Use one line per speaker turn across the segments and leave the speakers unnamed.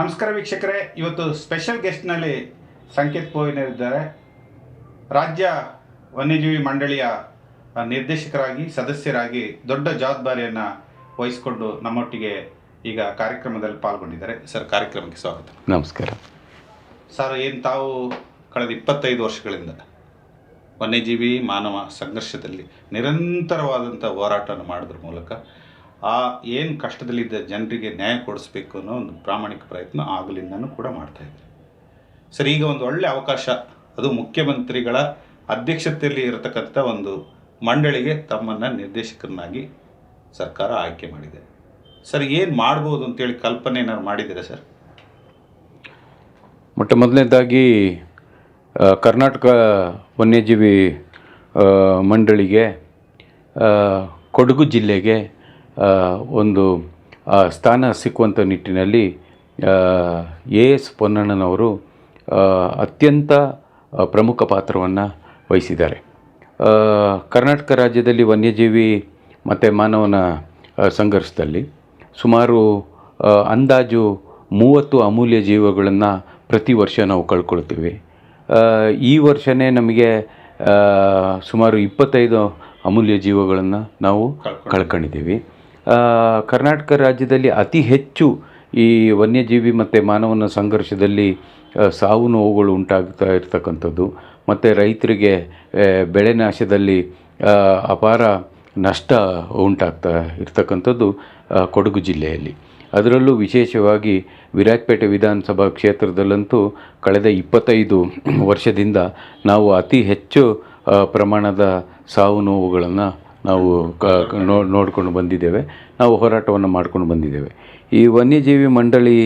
ನಮಸ್ಕಾರ ವೀಕ್ಷಕರೇ ಇವತ್ತು ಸ್ಪೆಷಲ್ ಗೆಸ್ಟ್ನಲ್ಲಿ ಸಂಕೇತ್ ಪೋವಿನರಿದ್ದಾರೆ ರಾಜ್ಯ ವನ್ಯಜೀವಿ ಮಂಡಳಿಯ ನಿರ್ದೇಶಕರಾಗಿ ಸದಸ್ಯರಾಗಿ ದೊಡ್ಡ ಜವಾಬ್ದಾರಿಯನ್ನು ವಹಿಸಿಕೊಂಡು ನಮ್ಮೊಟ್ಟಿಗೆ ಈಗ ಕಾರ್ಯಕ್ರಮದಲ್ಲಿ ಪಾಲ್ಗೊಂಡಿದ್ದಾರೆ. ಸರ್ ಕಾರ್ಯಕ್ರಮಕ್ಕೆ ಸ್ವಾಗತ.
ನಮಸ್ಕಾರ.
ಸರ್ ಏನು ತಾವು ಕಳೆದ ಇಪ್ಪತ್ತೈದು ವರ್ಷಗಳಿಂದ ವನ್ಯಜೀವಿ ಮಾನವ ಸಂಘರ್ಷದಲ್ಲಿ ನಿರಂತರವಾದಂಥ ಹೋರಾಟವನ್ನು ಮಾಡೋದ್ರ ಮೂಲಕ ಆ ಏನು ಕಷ್ಟದಲ್ಲಿದ್ದ ಜನರಿಗೆ ನ್ಯಾಯ ಕೊಡಿಸ್ಬೇಕು ಅನ್ನೋ ಒಂದು ಪ್ರಾಮಾಣಿಕ ಪ್ರಯತ್ನ ಆಗಲಿಂದನೂ ಕೂಡ ಮಾಡ್ತಾ ಇದ್ದಾರೆ. ಸರ್, ಈಗ ಒಂದು ಒಳ್ಳೆ ಅವಕಾಶ. ಅದು ಮುಖ್ಯಮಂತ್ರಿಗಳ ಅಧ್ಯಕ್ಷತೆಯಲ್ಲಿ ಇರತಕ್ಕಂಥ ಒಂದು ಮಂಡಳಿಗೆ ತಮ್ಮನ್ನು ನಿರ್ದೇಶಕರನ್ನಾಗಿ ಸರ್ಕಾರ ಆಯ್ಕೆ ಮಾಡಿದೆ. ಸರ್, ಏನು ಮಾಡ್ಬೋದು ಅಂತೇಳಿ ಕಲ್ಪನೆ ಏನಾದ್ರು ಮಾಡಿದ್ದೀರಾ ಸರ್?
ಮೊಟ್ಟ ಮೊದಲನೇದಾಗಿ ಕರ್ನಾಟಕ ವನ್ಯಜೀವಿ ಮಂಡಳಿಗೆ ಕೊಡಗು ಜಿಲ್ಲೆಗೆ ಒಂದು ಸ್ಥಾನ ಸಿಕ್ಕುವಂಥ ನಿಟ್ಟಿನಲ್ಲಿ ಎ ಎಸ್ ಪೊನ್ನಣ್ಣನವರು ಅತ್ಯಂತ ಪ್ರಮುಖ ಪಾತ್ರವನ್ನು ವಹಿಸಿದ್ದಾರೆ. ಕರ್ನಾಟಕ ರಾಜ್ಯದಲ್ಲಿ ವನ್ಯಜೀವಿ ಮತ್ತು ಮಾನವನ ಸಂಘರ್ಷದಲ್ಲಿ ಸುಮಾರು ಅಂದಾಜು ಮೂವತ್ತು ಅಮೂಲ್ಯ ಜೀವಗಳನ್ನು ಪ್ರತಿ ವರ್ಷ ನಾವು ಕಳ್ಕೊಳ್ತೀವಿ. ಈ ವರ್ಷವೇ ನಮಗೆ ಸುಮಾರು ಇಪ್ಪತ್ತೈದು ಅಮೂಲ್ಯ ಜೀವಗಳನ್ನು ನಾವು ಕಳ್ಕೊಂಡಿದ್ದೀವಿ. ಕರ್ನಾಟಕ ರಾಜ್ಯದಲ್ಲಿ ಅತಿ ಹೆಚ್ಚು ಈ ವನ್ಯಜೀವಿ ಮತ್ತು ಮಾನವನ ಸಂಘರ್ಷದಲ್ಲಿ ಸಾವು ನೋವುಗಳು ಉಂಟಾಗ್ತಾ ಇರ್ತಕ್ಕಂಥದ್ದು. ಮತ್ತು ರೈತರಿಗೆ ಬೆಳೆ ನಾಶದಲ್ಲಿ ಅಪಾರ ನಷ್ಟ ಉಂಟಾಗ್ತಾ ಇರ್ತಕ್ಕಂಥದ್ದು ಕೊಡಗು ಜಿಲ್ಲೆಯಲ್ಲಿ. ಅದರಲ್ಲೂ ವಿಶೇಷವಾಗಿ ವಿರಾಜಪೇಟೆ ವಿಧಾನಸಭಾ ಕ್ಷೇತ್ರದಲ್ಲಂತೂ ಕಳೆದ ಇಪ್ಪತ್ತೈದು ವರ್ಷದಿಂದ ನಾವು ಅತಿ ಹೆಚ್ಚು ಪ್ರಮಾಣದ ಸಾವು ನೋವುಗಳನ್ನು ನಾವು ಕ ನೋಡಿಕೊಂಡು ಬಂದಿದ್ದೇವೆ. ನಾವು ಹೋರಾಟವನ್ನು ಮಾಡ್ಕೊಂಡು ಬಂದಿದ್ದೇವೆ. ಈ ವನ್ಯಜೀವಿ ಮಂಡಳಿ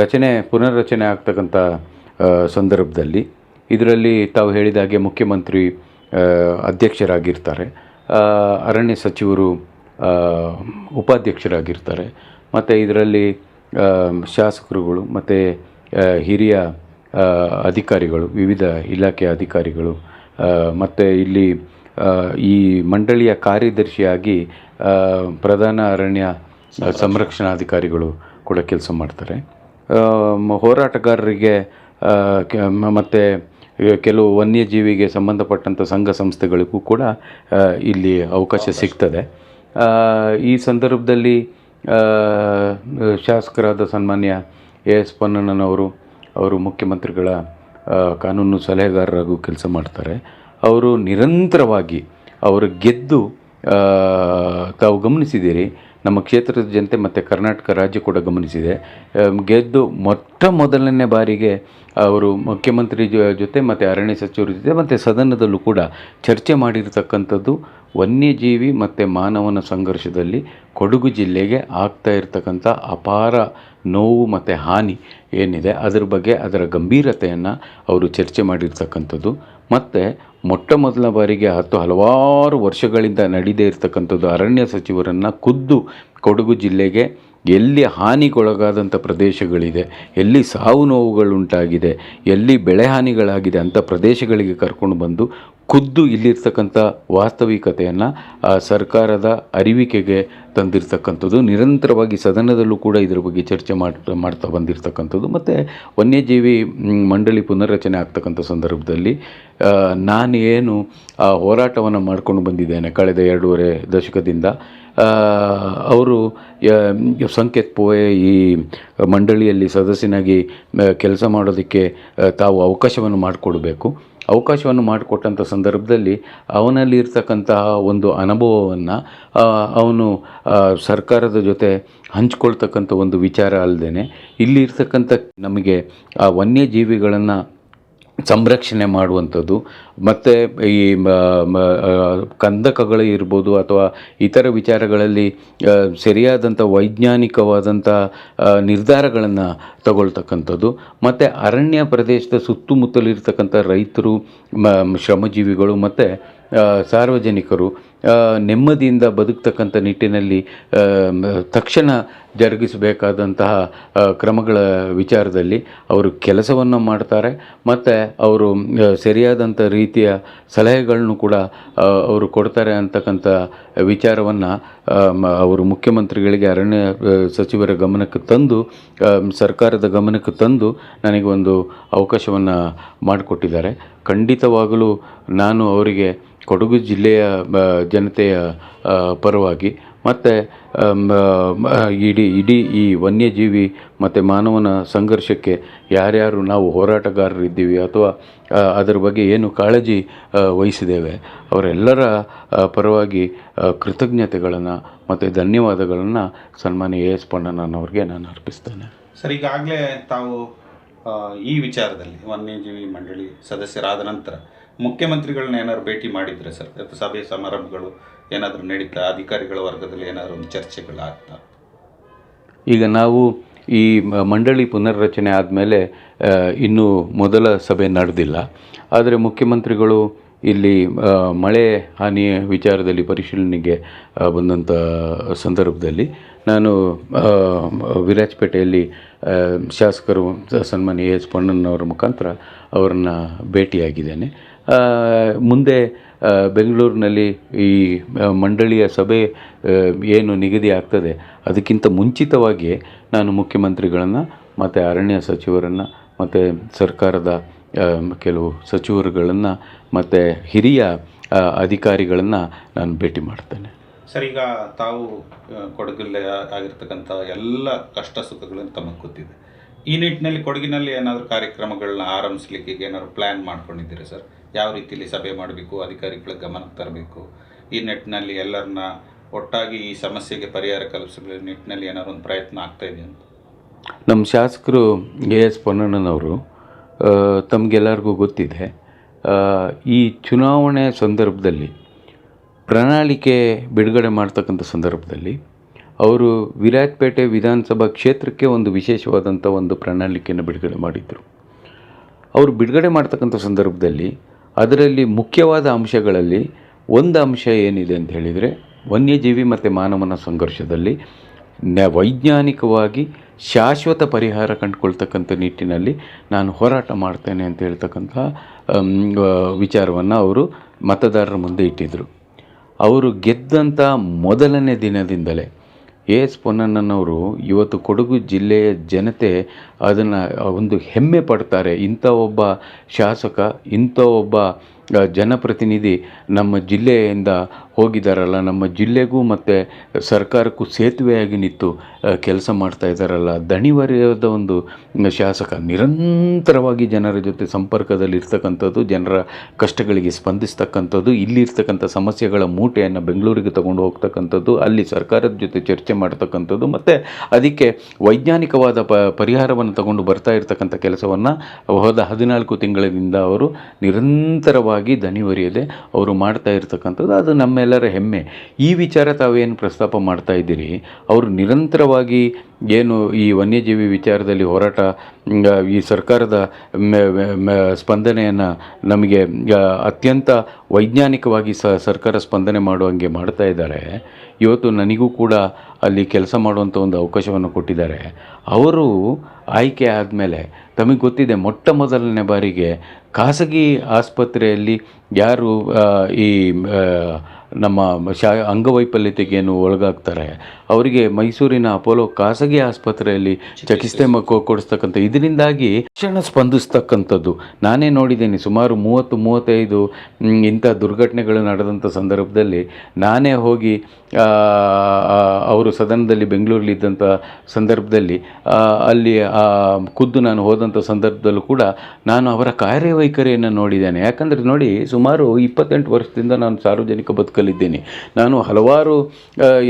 ರಚನೆ, ಪುನರ್ರಚನೆ ಆಗ್ತಕ್ಕಂಥ ಸಂದರ್ಭದಲ್ಲಿ ಇದರಲ್ಲಿ ತಾವು ಹೇಳಿದ ಹಾಗೆ ಮುಖ್ಯಮಂತ್ರಿ ಅಧ್ಯಕ್ಷರಾಗಿರ್ತಾರೆ. ಅರಣ್ಯ ಸಚಿವರು ಉಪಾಧ್ಯಕ್ಷರಾಗಿರ್ತಾರೆ. ಮತ್ತು ಇದರಲ್ಲಿ ಶಾಸಕರುಗಳು ಮತ್ತು ಹಿರಿಯ ಅಧಿಕಾರಿಗಳು, ವಿವಿಧ ಇಲಾಖೆಯ ಅಧಿಕಾರಿಗಳು ಮತ್ತು ಇಲ್ಲಿ ಈ ಮಂಡಳಿಯ ಕಾರ್ಯದರ್ಶಿಯಾಗಿ ಪ್ರಧಾನ ಅರಣ್ಯ ಸಂರಕ್ಷಣಾಧಿಕಾರಿಗಳು ಕೂಡ ಕೆಲಸ ಮಾಡ್ತಾರೆ. ಹೋರಾಟಗಾರರಿಗೆ ಮತ್ತು ಕೆಲವು ವನ್ಯಜೀವಿಗೆ ಸಂಬಂಧಪಟ್ಟಂಥ ಸಂಘ ಸಂಸ್ಥೆಗಳಿಗೂ ಕೂಡ ಇಲ್ಲಿ ಅವಕಾಶ ಸಿಗ್ತದೆ. ಈ ಸಂದರ್ಭದಲ್ಲಿ ಶಾಸಕರಾದ ಸನ್ಮಾನ್ಯ ಎ ಎಸ್ ಪೊನ್ನಣ್ಣನವರು ಅವರು ಮುಖ್ಯಮಂತ್ರಿಗಳ ಕಾನೂನು ಸಲಹೆಗಾರರಾಗೂ ಕೆಲಸ ಮಾಡ್ತಾರೆ. ಅವರು ನಿರಂತರವಾಗಿ ಅವರು ಗೆದ್ದು ತಾವು ಗಮನಿಸಿದ್ದೀರಿ, ನಮ್ಮ ಕ್ಷೇತ್ರದ ಜನತೆ ಮತ್ತು ಕರ್ನಾಟಕ ರಾಜ್ಯ ಕೂಡ ಗಮನಿಸಿದೆ. ಗೆದ್ದು ಮೊಟ್ಟ ಮೊದಲನೇ ಬಾರಿಗೆ ಅವರು ಮುಖ್ಯಮಂತ್ರಿ ಜೊತೆ ಮತ್ತು ಅರಣ್ಯ ಸಚಿವರ ಜೊತೆ ಮತ್ತು ಸದನದಲ್ಲೂ ಕೂಡ ಚರ್ಚೆ ಮಾಡಿರ್ತಕ್ಕಂಥದ್ದು ವನ್ಯಜೀವಿ ಮತ್ತು ಮಾನವನ ಸಂಘರ್ಷದಲ್ಲಿ ಕೊಡಗು ಜಿಲ್ಲೆಗೆ ಆಗ್ತಾ ಇರತಕ್ಕಂಥ ಅಪಾರ ನೋವು ಮತ್ತು ಹಾನಿ ಏನಿದೆ, ಅದರ ಬಗ್ಗೆ ಅದರ ಗಂಭೀರತೆಯನ್ನು ಅವರು ಚರ್ಚೆ ಮಾಡಿರ್ತಕ್ಕಂಥದ್ದು. ಮತ್ತು ಮೊಟ್ಟ ಮೊದಲ ಬಾರಿಗೆ ಹತ್ತು ಹಲವಾರು ವರ್ಷಗಳಿಂದ ನಡೀದೇ ಇರತಕ್ಕಂಥದ್ದು ಅರಣ್ಯ ಸಚಿವರನ್ನು ಖುದ್ದು ಕೊಡಗು ಜಿಲ್ಲೆಗೆ ಎಲ್ಲಿ ಹಾನಿಗೊಳಗಾದಂಥ ಪ್ರದೇಶಗಳಿದೆ ಎಲ್ಲಿ ಸಾವು ನೋವುಗಳುಂಟಾಗಿದೆ ಎಲ್ಲಿ ಬೆಳೆ ಹಾನಿಗಳಾಗಿದೆ ಅಂಥ ಪ್ರದೇಶಗಳಿಗೆ ಕರ್ಕೊಂಡು ಬಂದು ಖುದ್ದು ಇಲ್ಲಿರ್ತಕ್ಕಂಥ ವಾಸ್ತವಿಕತೆಯನ್ನು ಸರ್ಕಾರದ ಅರಿವಿಕೆಗೆ ತಂದಿರತಕ್ಕಂಥದ್ದು ನಿರಂತರವಾಗಿ ಸದನದಲ್ಲೂ ಕೂಡ ಇದರ ಬಗ್ಗೆ ಚರ್ಚೆ ಮಾಡ್ತಾ ಮಾಡ್ತಾ ಬಂದಿರತಕ್ಕಂಥದ್ದು. ಮತ್ತು ವನ್ಯಜೀವಿ ಮಂಡಳಿ ಪುನರ್ರಚನೆ ಆಗ್ತಕ್ಕಂಥ ಸಂದರ್ಭದಲ್ಲಿ ನಾನು ಏನು ಆ ಹೋರಾಟವನ್ನು ಮಾಡ್ಕೊಂಡು ಬಂದಿದ್ದೇನೆ. ಕಳೆದ ಎರಡೂವರೆ ದಶಕದಿಂದ ಆ, ಅವರು ಸಂಕೇತ್ ಪೋಯೆ ಈ ಮಂಡಳಿಯಲ್ಲಿ ಸದಸ್ಯನಾಗಿ ಕೆಲಸ ಮಾಡೋದಕ್ಕೆ ತಾವು ಅವಕಾಶವನ್ನು ಮಾಡಿಕೊಡಬೇಕು. ಅವಕಾಶವನ್ನು ಮಾಡಿಕೊಟ್ಟಂಥ ಸಂದರ್ಭದಲ್ಲಿ ಅವನಲ್ಲಿ ಇರ್ತಕ್ಕಂತಹ ಒಂದು ಅನುಭವವನ್ನು ಅವನು ಸರ್ಕಾರದ ಜೊತೆ ಹಂಚ್ಕೊಳ್ತಕ್ಕಂಥ ಒಂದು ವಿಚಾರ ಅಲ್ಲದೇ ಇಲ್ಲಿ ಇರ್ತಕ್ಕಂಥ ನಮಗೆ ಆ ವನ್ಯಜೀವಿಗಳನ್ನು ಸಂರಕ್ಷಣೆ ಮಾಡುವಂಥದ್ದು. ಮತ್ತು ಈ ಕಂದಕಗಳು ಇರ್ಬೋದು ಅಥವಾ ಇತರ ವಿಚಾರಗಳಲ್ಲಿ ಸರಿಯಾದಂಥ ವೈಜ್ಞಾನಿಕವಾದಂಥ ನಿರ್ಧಾರಗಳನ್ನು ತಗೊಳ್ತಕ್ಕಂಥದ್ದು. ಮತ್ತು ಅರಣ್ಯ ಪ್ರದೇಶದ ಸುತ್ತಮುತ್ತಲಿರ್ತಕ್ಕಂಥ ರೈತರು ಶ್ರಮಜೀವಿಗಳು ಮತ್ತು ಸಾರ್ವಜನಿಕರು ನೆಮ್ಮದಿಯಿಂದ ಬದುಕ್ತಕ್ಕಂಥ ನಿಟ್ಟಿನಲ್ಲಿ ತಕ್ಷಣ ಜರುಗಿಸಬೇಕಾದಂತಹ ಕ್ರಮಗಳ ವಿಚಾರದಲ್ಲಿ ಅವರು ಕೆಲಸವನ್ನು ಮಾಡ್ತಾರೆ. ಮತ್ತು ಅವರು ಸರಿಯಾದಂಥ ರೀತಿಯ ಸಲಹೆಗಳನ್ನು ಕೂಡ ಅವರು ಕೊಡ್ತಾರೆ ಅಂತಕ್ಕಂಥ ವಿಚಾರವನ್ನು ಅವರು ಮುಖ್ಯಮಂತ್ರಿಗಳಿಗೆ, ಅರಣ್ಯ ಸಚಿವರ ಗಮನಕ್ಕೆ ತಂದು ಸರ್ಕಾರದ ಗಮನಕ್ಕೆ ತಂದು ನನಗೆ ಒಂದು ಅವಕಾಶವನ್ನು ಮಾಡಿಕೊಟ್ಟಿದ್ದಾರೆ. ಖಂಡಿತವಾಗಲೂ ನಾನು ಅವರಿಗೆ ಕೊಡಗು ಜಿಲ್ಲೆಯ ಜನತೆಯ ಪರವಾಗಿ. ಮತ್ತು ಇಡೀ ಇಡೀ ಈ ವನ್ಯಜೀವಿ ಮತ್ತು ಮಾನವನ ಸಂಘರ್ಷಕ್ಕೆ ಯಾರ್ಯಾರು ನಾವು ಹೋರಾಟಗಾರರಿದ್ದೀವಿ ಅಥವಾ ಅದರ ಬಗ್ಗೆ ಏನು ಕಾಳಜಿ ವಹಿಸಿದ್ದೇವೆ, ಅವರೆಲ್ಲರ ಪರವಾಗಿ ಕೃತಜ್ಞತೆಗಳನ್ನು ಮತ್ತು ಧನ್ಯವಾದಗಳನ್ನು ಸನ್ಮಾನ್ಯ ಎ ಎಸ್ ಪಣ್ಣನವರಿಗೆ ನಾನು ಅರ್ಪಿಸ್ತೇನೆ.
ಸರ್, ಈಗಾಗಲೇ ತಾವು ಈ ವಿಚಾರದಲ್ಲಿ ವನ್ಯಜೀವಿ ಮಂಡಳಿ ಸದಸ್ಯರಾದ ನಂತರ ಮುಖ್ಯಮಂತ್ರಿಗಳನ್ನ ಏನಾದ್ರು ಭೇಟಿ ಮಾಡಿದ್ರೆ ಸರ್? ಸಭೆ ಸಮಾರಂಭಗಳು ಏನಾದರೂ ನಡೀತಾ, ಅಧಿಕಾರಿಗಳ ವರ್ಗದಲ್ಲಿ ಏನಾದರೂ ಒಂದು ಚರ್ಚೆಗಳಾಗ್ತಾ?
ಈಗ ನಾವು ಈ ಮಂಡಳಿ ಪುನರ್ರಚನೆ ಆದಮೇಲೆ ಇನ್ನೂ ಮೊದಲ ಸಭೆ ನಡೆದಿಲ್ಲ. ಆದರೆ ಮುಖ್ಯಮಂತ್ರಿಗಳು ಇಲ್ಲಿ ಮಳೆ ಹಾನಿಯ ವಿಚಾರದಲ್ಲಿ ಪರಿಶೀಲನೆಗೆ ಬಂದಂಥ ಸಂದರ್ಭದಲ್ಲಿ ನಾನು ವಿರಾಜ್ಪೇಟೆಯಲ್ಲಿ ಶಾಸಕರು ಸನ್ಮಾನ್ಯ ಎಸ್ ಪೊಣ್ಣನವರ ಮುಖಾಂತರ ಅವರನ್ನು ಭೇಟಿಯಾಗಿದ್ದೇನೆ. ಮುಂದೆ ಬೆಂಗಳೂರಿನಲ್ಲಿ ಈ ಮಂಡಳಿಯ ಸಭೆ ಏನು ನಿಗದಿ ಆಗ್ತದೆ, ಅದಕ್ಕಿಂತ ಮುಂಚಿತವಾಗಿಯೇ ನಾನು ಮುಖ್ಯಮಂತ್ರಿಗಳನ್ನು, ಮತ್ತು ಅರಣ್ಯ ಸಚಿವರನ್ನು, ಮತ್ತು ಸರ್ಕಾರದ ಕೆಲವು ಸಚಿವರುಗಳನ್ನು, ಮತ್ತು ಹಿರಿಯ ಅಧಿಕಾರಿಗಳನ್ನು ನಾನು ಭೇಟಿ ಮಾಡ್ತೇನೆ.
ಸರ್, ಈಗ ತಾವು ಕೊಡಗಿಲ್ಲ ಆಗಿರ್ತಕ್ಕಂಥ ಎಲ್ಲ ಕಷ್ಟ ಸುಖಗಳನ್ನು ತಮಗೆ ಗೊತ್ತಿದೆ. ಈ ನಿಟ್ಟಿನಲ್ಲಿ ಕೊಡಗಿನಲ್ಲಿ ಏನಾದರೂ ಕಾರ್ಯಕ್ರಮಗಳನ್ನ ಆರಂಭಿಸ್ಲಿಕ್ಕೆ ಏನಾದ್ರು ಪ್ಲ್ಯಾನ್ ಮಾಡ್ಕೊಂಡಿದ್ದೀರಾ ಸರ್? ಯಾವ ರೀತಿಯಲ್ಲಿ ಸಭೆ ಮಾಡಬೇಕು, ಅಧಿಕಾರಿಗಳ ಗಮನಕ್ಕೆ ತರಬೇಕು? ಈ ನಿಟ್ಟಿನಲ್ಲಿ ಎಲ್ಲರನ್ನ ಒಟ್ಟಾಗಿ ಈ ಸಮಸ್ಯೆಗೆ ಪರಿಹಾರ ಕಲ್ಪಿಸಲು ನಿಟ್ಟಿನಲ್ಲಿ ಏನಾದ್ರು ಒಂದು ಪ್ರಯತ್ನ ಆಗ್ತಾ ಇದೆ ಅಂತ?
ನಮ್ಮ ಶಾಸಕರು ಎ ಎಸ್ ಪೊನ್ನಣ್ಣನವರು ತಮಗೆಲ್ಲರಿಗೂ ಗೊತ್ತಿದೆ. ಈ ಚುನಾವಣೆ ಸಂದರ್ಭದಲ್ಲಿ, ಪ್ರಣಾಳಿಕೆ ಬಿಡುಗಡೆ ಮಾಡ್ತಕ್ಕಂಥ ಸಂದರ್ಭದಲ್ಲಿ, ಅವರು ವಿರಾಜಪೇಟೆ ವಿಧಾನಸಭಾ ಕ್ಷೇತ್ರಕ್ಕೆ ಒಂದು ವಿಶೇಷವಾದಂಥ ಒಂದು ಪ್ರಣಾಳಿಕೆಯನ್ನು ಬಿಡುಗಡೆ ಮಾಡಿದ್ದರು ಅವರು ಬಿಡುಗಡೆ ಮಾಡ್ತಕ್ಕಂಥ ಸಂದರ್ಭದಲ್ಲಿ ಅದರಲ್ಲಿ ಮುಖ್ಯವಾದ ಅಂಶಗಳಲ್ಲಿ ಒಂದು ಅಂಶ ಏನಿದೆ ಅಂತ ಹೇಳಿದರೆ, ವನ್ಯಜೀವಿ ಮತ್ತು ಮಾನವನ ಸಂಘರ್ಷದಲ್ಲಿ ನ ವೈಜ್ಞಾನಿಕವಾಗಿ ಶಾಶ್ವತ ಪರಿಹಾರ ಕಂಡುಕೊಳ್ತಕ್ಕಂಥ ನಿಟ್ಟಿನಲ್ಲಿ ನಾನು ಹೋರಾಟ ಮಾಡ್ತೇನೆ ಅಂತ ಹೇಳ್ತಕ್ಕಂಥ ವಿಚಾರವನ್ನು ಅವರು ಮತದಾರರ ಮುಂದೆ ಇಟ್ಟಿದ್ದರು ಅವರು ಗೆದ್ದಂಥ ಮೊದಲನೇ ದಿನದಿಂದಲೇ ಎಸ್ ಪೊನ್ನಣ್ಣನವರು ಇವತ್ತು ಕೊಡಗು ಜಿಲ್ಲೆಯ ಜನತೆ ಅದನ್ನು ಒಂದು ಹೆಮ್ಮೆ ಪಡ್ತಾರೆ. ಇಂಥ ಒಬ್ಬ ಶಾಸಕ, ಇಂಥ ಒಬ್ಬ ಜನಪ್ರತಿನಿಧಿ ನಮ್ಮ ಜಿಲ್ಲೆಯಿಂದ ಹೋಗಿದ್ದಾರಲ್ಲ ನಮ್ಮ ಜಿಲ್ಲೆಗೂ ಮತ್ತು ಸರ್ಕಾರಕ್ಕೂ ಸೇತುವೆಯಾಗಿ ನಿಂತು ಕೆಲಸ ಮಾಡ್ತಾ ಇದ್ದಾರಲ್ಲ ದಣಿವರಿಯದ ಒಂದು ಶಾಸಕ, ನಿರಂತರವಾಗಿ ಜನರ ಜೊತೆ ಸಂಪರ್ಕದಲ್ಲಿ ಇರ್ತಕ್ಕಂಥದ್ದು ಜನರ ಕಷ್ಟಗಳಿಗೆ ಸ್ಪಂದಿಸ್ತಕ್ಕಂಥದ್ದು, ಇಲ್ಲಿರ್ತಕ್ಕಂಥ ಸಮಸ್ಯೆಗಳ ಮೂಟೆಯನ್ನು ಬೆಂಗಳೂರಿಗೆ ತಗೊಂಡು ಹೋಗ್ತಕ್ಕಂಥದ್ದು, ಅಲ್ಲಿ ಸರ್ಕಾರದ ಜೊತೆ ಚರ್ಚೆ ಮಾಡ್ತಕ್ಕಂಥದ್ದು, ಮತ್ತು ಅದಕ್ಕೆ ವೈಜ್ಞಾನಿಕವಾದ ಪ, ಪರಿಹಾರವನ್ನು ತಗೊಂಡು ಬರ್ತಾ ಇರ್ತಕ್ಕಂಥ ಕೆಲಸವನ್ನು ಹೋದ ಹದಿನಾಲ್ಕು ತಿಂಗಳಿನಿಂದ ಅವರು ನಿರಂತರವಾಗಿ ದಣಿವರಿಯದೆ ಅವರು ಮಾಡ್ತಾ ಇರ್ತಕ್ಕಂಥದ್ದು. ಅದು ನಮ್ಮೆಲ್ಲರ ಹೆಮ್ಮೆ. ಈ ವಿಚಾರ ತಾವೇನು ಪ್ರಸ್ತಾಪ ಮಾಡ್ತಾ ಇದ್ದೀರಿ? ಅವರು ನಿರಂತರವಾಗಿ ಏನು ಈ ವನ್ಯಜೀವಿ ವಿಚಾರದಲ್ಲಿ ಹೋರಾಟ ಈ ಸರ್ಕಾರದ ಸ್ಪಂದನೆಯನ್ನು ನಮಗೆ ಅತ್ಯಂತ ವೈಜ್ಞಾನಿಕವಾಗಿ ಸ, ಸರ್ಕಾರ ಸ್ಪಂದನೆ ಮಾಡುವಂಗೆ ಮಾಡ್ತಾ ಇದ್ದಾರೆ. ಇವತ್ತು ನನಗೂ ಕೂಡ ಅಲ್ಲಿ ಕೆಲಸ ಮಾಡುವಂಥ ಒಂದು ಅವಕಾಶವನ್ನು ಕೊಟ್ಟಿದ್ದಾರೆ. ಅವರು ಆಯ್ಕೆ ಆದಮೇಲೆ ತಮಗೆ ಗೊತ್ತಿದೆ ಮೊಟ್ಟ ಮೊದಲನೇ ಬಾರಿಗೆ ಖಾಸಗಿ ಆಸ್ಪತ್ರೆಯಲ್ಲಿ ಯಾರು ಈ ನಮ್ಮ ಶಾ ಅಂಗವೈಫಲ್ಯತೆಗೆ ಏನು ಒಳಗಾಗ್ತಾರೆ? ಅವರಿಗೆ ಮೈಸೂರಿನ ಅಪೋಲೋ ಖಾಸಗಿ ಆಸ್ಪತ್ರೆಯಲ್ಲಿ ಚಿಕಿತ್ಸೆ. ಕೊಡಿಸ್ತಕ್ಕಂಥ ಇದರಿಂದಾಗಿ ಶಿಕ್ಷಣ ಸ್ಪಂದಿಸ್ತಕ್ಕಂಥದ್ದು. ನಾನೇ ನೋಡಿದ್ದೀನಿ ಸುಮಾರು ಮೂವತ್ತು ಮೂವತ್ತೈದು ಇಂಥ ದುರ್ಘಟನೆಗಳು ನಡೆದಂಥ ಸಂದರ್ಭದಲ್ಲಿ ನಾನೇ ಹೋಗಿ ಅವರು ಸದನದಲ್ಲಿ ಬೆಂಗಳೂರಲ್ಲಿ ಇದ್ದಂಥ ಸಂದರ್ಭದಲ್ಲಿ ಅಲ್ಲಿ ಖುದ್ದು ನಾನು ಹೋದಂಥ ಸಂದರ್ಭದಲ್ಲೂ ಕೂಡ ನಾನು ಅವರ ಕಾರ್ಯವೈಖರಿಯನ್ನು ನೋಡಿದ್ದೇನೆ. ಯಾಕಂದರೆ ನೋಡಿ, ಸುಮಾರು ಇಪ್ಪತ್ತೆಂಟು ವರ್ಷದಿಂದ ನಾನು ಸಾರ್ವಜನಿಕ ಬದುಕಲಿದ್ದೇನೆ ನಾನು ಹಲವಾರು